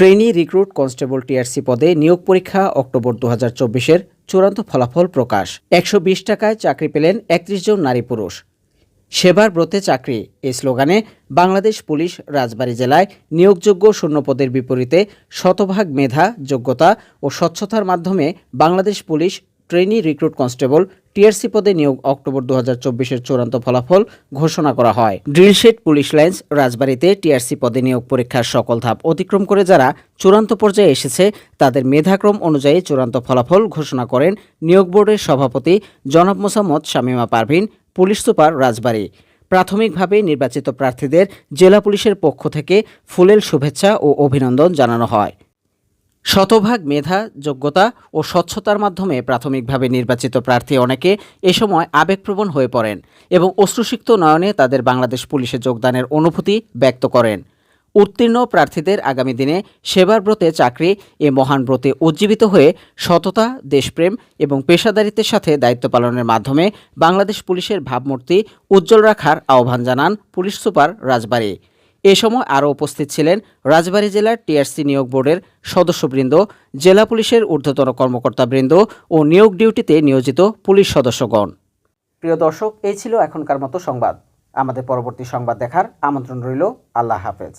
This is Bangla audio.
ট্রেনি রিক্রুট কনস্টেবল টিআরসি পদে নিয়োগ পরীক্ষা অক্টোবর দু হাজার চব্বিশের চূড়ান্ত ফলাফল প্রকাশ। একশো বিশ টাকায় চাকরি পেলেন একত্রিশ জন নারী পুরুষ। সেবার ব্রতে চাকরি। এই স্লোগানে বাংলাদেশ পুলিশ রাজবাড়ী জেলায় নিয়োগযোগ্য শূন্যপদের বিপরীতে শতভাগ মেধা, যোগ্যতা ও স্বচ্ছতার মাধ্যমে Bangladesh police trainee recruit constable TRC পদে নিয়োগ অক্টোবর দু হাজার চূড়ান্ত ফলাফল ঘোষণা করা হয়। ড্রিলশেড পুলিশ লাইন্স রাজবাড়িতে টিআরসি পদে নিয়োগ পরীক্ষার সকল ধাপ অতিক্রম করে যারা চূড়ান্ত পর্যায়ে এসেছে, তাদের মেধাক্রম অনুযায়ী চূড়ান্ত ফলাফল ঘোষণা করেন নিয়োগ বোর্ডের সভাপতি জনাব মোসাম্মদ শামিমা পারভিন, পুলিশ সুপার রাজবাড়ী। প্রাথমিকভাবে নির্বাচিত প্রার্থীদের জেলা পুলিশের পক্ষ থেকে ফুলেল শুভেচ্ছা ও অভিনন্দন জানানো হয়। শতভাগ মেধা, যোগ্যতা ও স্বচ্ছতার মাধ্যমে প্রাথমিকভাবে নির্বাচিত প্রার্থী অনেকে এ সময় আবেগপ্রবণ হয়ে পড়েন এবং অশ্রুসিক্ত নয়নে তাদের বাংলাদেশ পুলিশে যোগদানের অনুভূতি ব্যক্ত করেন। উত্তীর্ণ প্রার্থীদের আগামী দিনে সেবার ব্রতে চাকরি, এ মহান ব্রতে উজ্জীবিত হয়ে সততা, দেশপ্রেম এবং পেশাদারিত্বের সাথে দায়িত্ব পালনের মাধ্যমে বাংলাদেশ পুলিশের ভাবমূর্তি উজ্জ্বল রাখার আহ্বান জানান পুলিশ সুপার রাজবাড়ী। এ সময় আরও উপস্থিত ছিলেন রাজবাড়ী জেলার টিআরসি নিয়োগ বোর্ডের সদস্যবৃন্দ, জেলা পুলিশের ঊর্ধ্বতন কর্মকর্তাবৃন্দ ও নিয়োগ ডিউটিতে নিয়োজিত পুলিশ সদস্যগণ। প্রিয় দর্শক, এই ছিল এখনকার মতো সংবাদ। আমাদের পরবর্তী সংবাদ দেখার আমন্ত্রণ রইল। আল্লাহ হাফেজ।